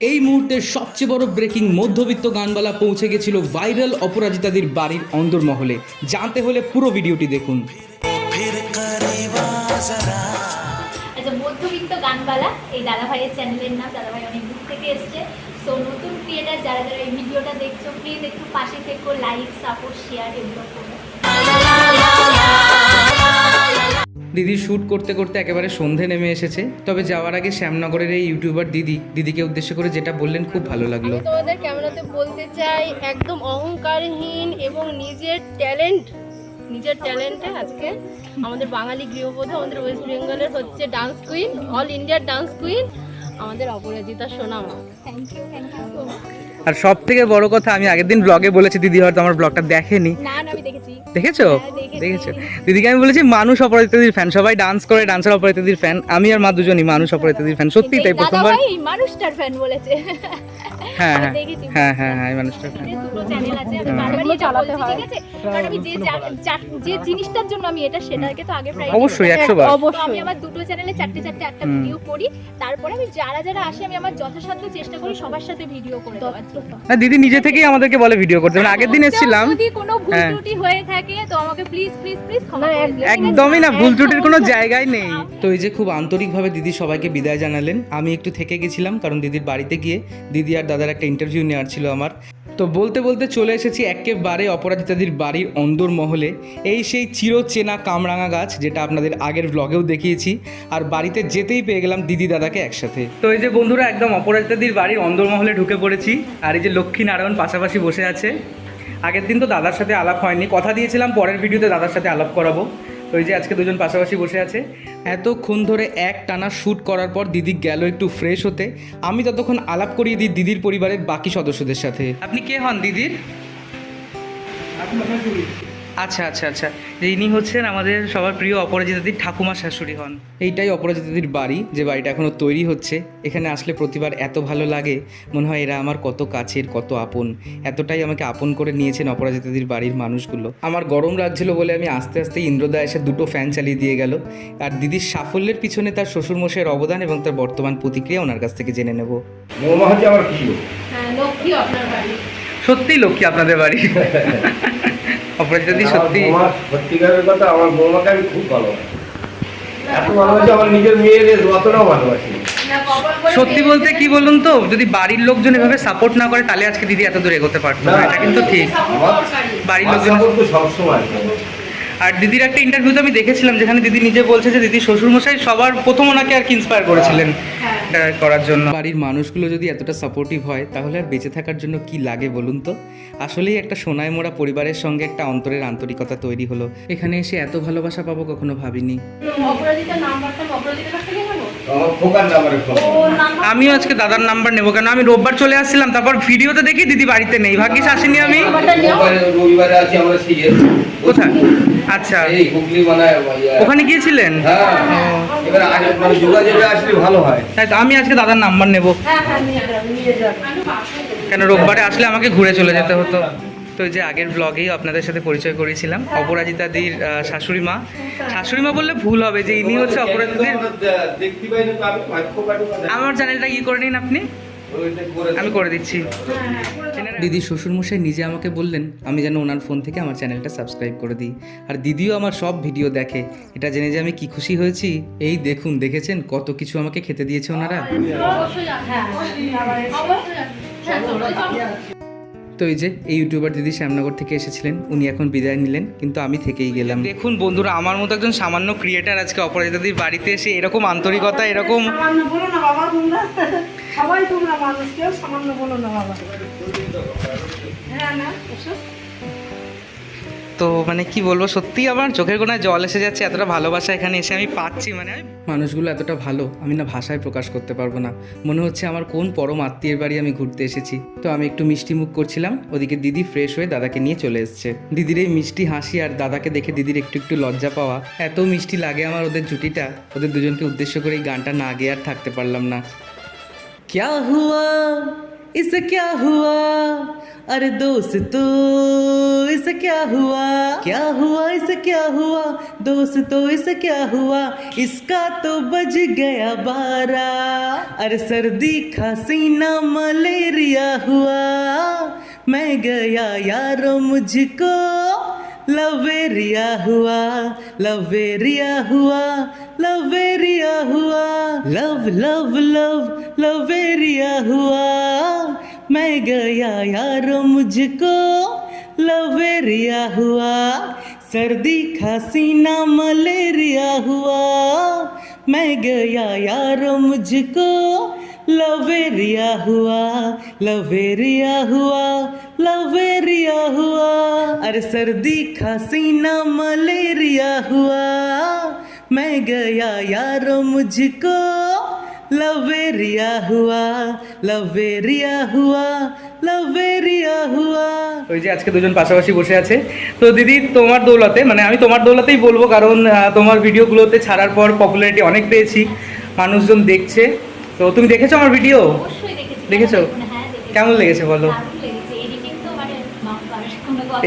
এই মুহূর্তের সবচেয়ে বড় ব্রেকিং মধ্যবিত্ত গানবালা পৌঁছে গেছিল ভাইরাল অপরাজিতাদের বাড়ির অন্দরমহলে। জানতে হলে পুরো ভিডিওটি দেখুন। আচ্ছা মধ্যবিত্ত গানবালা এই দাদা ভাইয়ের চ্যানেলের নাম দাদা ভাই অনেক দূর থেকে এসছে। সো নতুন ক্রিয়েটার যারা যারা এই ভিডিওটা দেখছ প্লিজ একটু পাশে থেকো লাইক সাপোর্ট শেয়ার এগুলো করো। দিদির শ্যুট করতে করতে একেবারে সন্ধে নেমে এসেছে। তবে যাওয়ার আগে শ্যামনগরের এই ইউটিউবার দিদি দিদিকে উদ্দেশ্য করে যেটা বললেন খুব ভালো লাগল। তোমাদের ক্যামেরাতে বলতে চাই একদম অহংকারহীন এবং নিজের ট্যালেন্ট নিজের ট্যালেন্টে আজকে আমাদের বাঙালি গৃহবধূ আমাদের ওয়েস্ট বেঙ্গলের হচ্ছে ডান্স কুইন অল ইন্ডিয়ার ডান্স কুইন আমাদের অপরাজিতা সোনামা থ্যাংক ইউ থ্যাংক ইউ আর সব থেকে বড় কথা আমি আগের দিন ব্লগে বলেছি দিদি হয়তো আমার ব্লগটা দেখেনি। না না আমি দেখেছি? দেখেছ হ্যাঁ, দেখেছ। দিদিকে আমি বলেছি মানুষ অপরাজিতাদির ফ্যান সবাই ডান্স করে ডান্সার অপরাজিতাদির ফ্যান আমি আর মা দুজনই মানুষ অপরাজিতাদির ফ্যান সত্যি তাই প্রথমবার মানুষটার ফ্যান বলেছে। হ্যাঁ হ্যাঁ। হ্যাঁ হ্যাঁ হ্যাঁ এই মানুষটার দুটো চ্যানেল আছে আমি হ্যাঁ। এটা বলছি, ঠিক আছে? কারণ আমি যে যা- যা- যে জিনিসটার জন্য আমি এটা সেটাকে তো আগে প্রায় অবশ্যই একশো বার তো আমি আমার দুটো চ্যানেলে চারটে চারটে একটা ভিডিও করি। তারপরে আমি যারা যারা আসে আমি আমার যথাসাধ্য চেষ্টা করি সবার সাথে ভিডিও করে দেওয়ার না দিদি নিজে থেকেই আমাদেরকে বলে ভিডিও করতে। মানে আগের দিন এসেছিলাম। যদি কোনো ভুল হ্যাঁ। ত্রুটি হয়ে থাকে তো আমাকে প্লিজ ক্ষমা? একদমই না ভুল ত্রুটির কোনো। জায়গায় নেই। তো এই যে খুব আন্তরিকভাবে দিদি সবাইকে বিদায় জানালেন। আমি একটু থেকে গেছিলাম কারণ দিদির বাড়িতে গিয়ে দিদি আর দাদার একটা ইন্টারভিউ নেওয়ার ছিল আমার। তো বলতে বলতে চলে এসেছি একেবারে অপরাজিতাদির বাড়ির অন্দর মহলে। এই সেই চিরচেনা কামরাঙা গাছ যেটা আপনাদের আগের ব্লগেও দেখিয়েছি। আর বাড়িতে যেতেই পেয়ে গেলাম দিদি দাদাকে একসাথে। তো এই যে বন্ধুরা, একদম অপরাজিতাদির বাড়ির অন্দর মহলে ঢুকে পড়েছি। আর এই যে লক্ষ্মী নারায়ণ পাশাপাশি বসে আছে। আগের দিন তো দাদার সাথে আলাপ হয়নি। কথা দিয়েছিলাম, পরের ভিডিওতে দাদার সাথে আলাপ করাবো। এই যে আজকে দুজন পাশাপাশি বসে আছে। এতক্ষণ ধরে এক টানা শ্যুট করার পর দিদি গেল একটু ফ্রেশ হতে। আমি ততক্ষণ আলাপ করিয়ে দিই দিদির পরিবারের বাকি সদস্যদের সাথে। আপনি কে হন দিদির? আচ্ছা আচ্ছা আচ্ছা। ইনি হচ্ছেন আমাদের সবার প্রিয় অপরাজিতা অপরাজিতাদির ঠাকুমা শাশুড়ি হন। এইটাই অপরাজিতাদির বাড়ি যে বাড়িটা এখনও তৈরি হচ্ছে। এখানে আসলে প্রতিবার এত ভালো লাগে। মনে হয় এরা আমার কত কাছের কত আপন। এতটাই আমাকে আপন করে নিয়েছেন অপরাজিতাদির বাড়ির মানুষগুলো। আমার গরম লাগছিল বলে আমি আস্তে আস্তে ইন্দ্রদা এসে দুটো ফ্যান চালিয়ে দিয়ে গেল। আর দিদির সাফল্যের পিছনে তার শ্বশুরমশাইয়ের অবদান এবং তার বর্তমান প্রতিক্রিয়া ওনার কাছ থেকে জেনে নেব। আমার হ্যাঁ লক্ষ্মী আপনার বাড়ি। সত্যিই লক্ষ্মী আপনাদের বাড়ি। অপরাজিতাদি সত্যি। সত্যিকারের কথা আমার বৌমাকে আমি খুব ভালোবাসি। এত ভালোবাসি আমার নিজের অতটাও ভালোবাসি। সত্যি বলতে কি বলুন তো যদি বাড়ির লোকজন এভাবে সাপোর্ট না করে তাহলে আজকে দিদি এত দূর এগোতে পারতো না। এটা কিন্তু ঠিক। বাড়ির লোকজন সবসময় আর দিদির একটা ইন্টারভিউতে আমি দেখেছিলাম যেখানে দিদি নিজে বলছে যে দিদি শ্বশুরমশাই সবার প্রথম ওনাকে আর কি ইন্সপায়ার করেছিলেন। এটা করার জন্য। বাড়ির মানুষগুলো যদি এতটা সাপোর্টিভ হয় তাহলে আর বেঁচে থাকার জন্য কি লাগে বলুন তো? আসলেই একটা সোনায় মোড়া পরিবারের সঙ্গে একটা অন্তরের আন্তরিকতা তৈরি হলো। এখানে এসে এত ভালোবাসা পাবো কখনো ভাবিনি। থেকে আমিও আজকে দাদার নাম্বার নেব কেন? আমি রোববার চলে আসছিলাম তারপর ভিডিওতে দেখি দিদি বাড়িতে নেই। ভাগ্যিস আসেনি আমি। রবিবারে রবিবারে আছি আমরা কোথায়? আচ্ছা। মানে ওখানে গিয়েছিলেন? হ্যাঁ। এবার মানে যোগাযোগে আসলে ভালো হয়। আমি আজকে দাদার নাম্বার নেব। হ্যাঁ হ্যাঁ কেন রোববারে আসলে আমাকে ঘুরে চলে যেতে হতো। তো এই যে আগের ব্লগেই আপনাদের সাথে পরিচয় করেছিলাম অপরাজিতাদির দির শাশুড়ি মা। শাশুড়ি মা বললে ভুল হবে যে ইনি হচ্ছে অপরাজিতাদির দেখতে পাইনি তো আমি খোকাটু আমার চ্যানেলটা কি করে নিন আপনি? আমি করে দিচ্ছি। দিদি শ্বশুরমশাই নিজে আমাকে বললেন আমি যেন ওনার ফোন থেকে আমার চ্যানেলটা সাবস্ক্রাইব করে দিই। আর দিদিও আমার সব ভিডিও দেখে। এটা জেনে যে আমি কি খুশি হয়েছি? এই দেখুন দেখেছেন? কত কিছু আমাকে খেতে দিয়েছে ওনারা। তো এই যে এই ইউটিউবার দিদি শ্যামনগর থেকে এসেছিলেন। উনি এখন বিদায় নিলেন কিন্তু আমি থেকেই গেলাম। দেখুন বন্ধুরা আমার মতো একজন সামান্য ক্রিয়েটার আজকে অপরাজিতাদির বাড়িতে এসে এরকম আন্তরিকতা এরকম সামান্য বলো না বাবা। তো মানে কি বলবো সত্যি আমার চোখের কোনায় জল এসে যাচ্ছে এতটা ভালোবাসা এখানে এসে আমি পাচ্ছি মানে আমি- মানুষগুলো এতটা ভালো আমি না ভাষায় প্রকাশ করতে পারবো না মনে হচ্ছে আমার কোন পরম আত্মীয়ের বাড়ি আমি ঘুরতে এসেছি তো আমি একটু মিষ্টি মুখ করছিলাম ওদিকে দিদি ফ্রেশ হয়ে দাদাকে নিয়ে চলে এসছে দিদির এই মিষ্টি হাসি আর দাদাকে দেখে দিদির একটু একটু লজ্জা পাওয়া এত মিষ্টি লাগে আমার ওদের জুটিটা ওদের দুজনকে উদ্দেশ্য করে এই গানটা না গেয়ে আর থাকতে পারলাম না क्या हुआ इसे क्या हुआ? अरे दोस्तों इसे क्या हुआ? क्या हुआ? इसे क्या हुआ? दोस्तों इसे क्या हुआ? इसका तो बज गया बारा। अरे सर्दी खांसी ना मलेरिया हुआ। मैं गया यारो मुझको। लवेरिया हुआ लवेरिया हुआ लवेरिया हुआ। लव लव लव, लवेरिया हुआ। मैं गया यारो मुझको, लवेरिया हुआ। सर्दी खांसी ना मलेरिया हुआ। मैं गया यारो मुझको, लवेरिया हुआ लवेरिया हुआ लवेरिया हुआ। अरे सर्दी खांसी ना मलेरिया हुआ। मैं गया यारो मुझको লভেরিয়া হুয়া লভেরিয়া হুয়া লভেরিয়া হুয়া ওই যে আজকে দুজন পাশাপাশি বসে আছে। তো দিদি তোমার দৌলাতে মানে আমি তোমার দৌলাতেই বলব কারণ তোমার ভিডিওগুলোতে ছাড়ার পর পপুলারিটি অনেক পেয়েছি মানুষজন দেখছে। তো তুমি দেখেছ আমার ভিডিও? দেখেছ। কেমন লেগেছে বলো?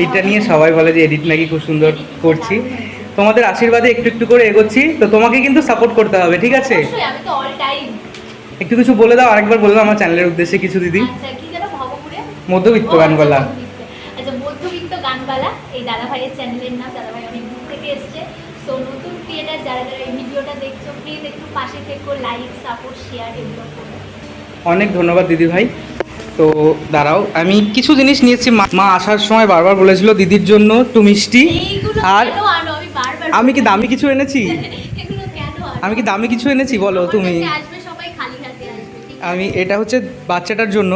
এইটা নিয়ে সবাই বলে যে এডিট নাকি খুব সুন্দর করছি। তোমাদের আশীর্বাদে একটু একটু করে এগোচ্ছি তো তোমাকে কিন্তু সাপোর্ট করতে হবে ঠিক আছে? একটু কিছু বলে দাও আরেকবার বলে দাও আমার চ্যানেলের উদ্দেশ্যে কিছু দিদি। আচ্ছা মধ্যবিত্ত আচ্ছা। আচ্ছা গানবালা এই দাদা ভাইয়ের চ্যানেলের নাম দাদা ভাই অনেক দূর থেকে এসছে। সো নতুন ক্রিয়েটার যারা যারা এই ভিডিওটা দেখছ প্লিজ একটু পাশে থেকো লাইক সাপোর্ট শেয়ার এগুলো করো। অনেক ধন্যবাদ দিদি ভাই তো দাঁড়াও আমি কিছু জিনিস নিয়েছি মা- আসার সময় বারবার বলেছিল দিদির জন্য একটু মিষ্টি আর আমি কি দামি কিছু এনেছি? আমি কি দামি কিছু এনেছি বলো তুমি? আমি এটা হচ্ছে বাচ্চাটার জন্য।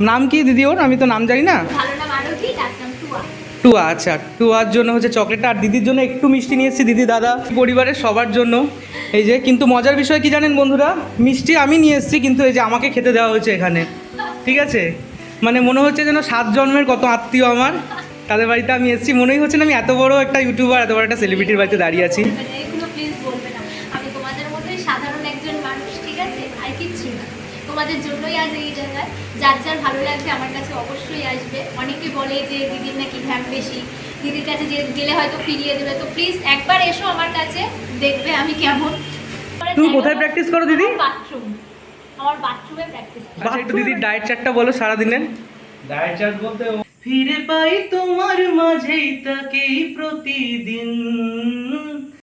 নাম কি দিদি ওর? আমি তো নাম জানি না? টুয়া আচ্ছা। টুয়ার জন্য হচ্ছে চকলেটটা। আর দিদির জন্য একটু মিষ্টি নিয়ে এসেছি দিদি দাদা। পরিবারের সবার জন্য। এই যে কিন্তু মজার বিষয় কি জানেন বন্ধুরা? মিষ্টি আমি নিয়ে এসেছি কিন্তু এই যে আমাকে খেতে দেওয়া হয়েছে এখানে। ঠিক আছে? মানে মনে হচ্ছে যেন সাত জন্মের কত আত্মীয় আমার। তাদের বাড়িতে আমি এসেছি। মনেই হচ্ছে না আমি এত বড় একটা ইউটিউবার এত বড় একটা সেলিব্রিটির বাড়িতে দাঁড়িয়ে আছি। বলবে না, এগুলো প্লিজ বলবে না। আমি তোমাদের মতোই সাধারণ একজন মানুষ ঠিক আছে? আর কিচ্ছু না। তোমাদের জন্যই আজ এই জায়গায়। যার যার ভালো লাগবে আমার কাছে অবশ্যই আসবে। অনেকে বলে যে দিদির নাকি ভ্যাম বেশি। দিদির কাছে যে গেলে হয়তো ফিরিয়ে দেবে। তো প্লিজ একবার এসো আমার কাছে দেখবে আমি কেমন। তুমি কোথায় practice করো দিদি? বাথরুম আমার বাথরুমে প্র্যাকটিস আচ্ছা একটু দিদির ডায়েট চার্টটা বলো সারাদিনের। ডায়েট চার্ট বলতে ফিরে পাই তোমার মাঝেই তাকেই প্রতিদিন।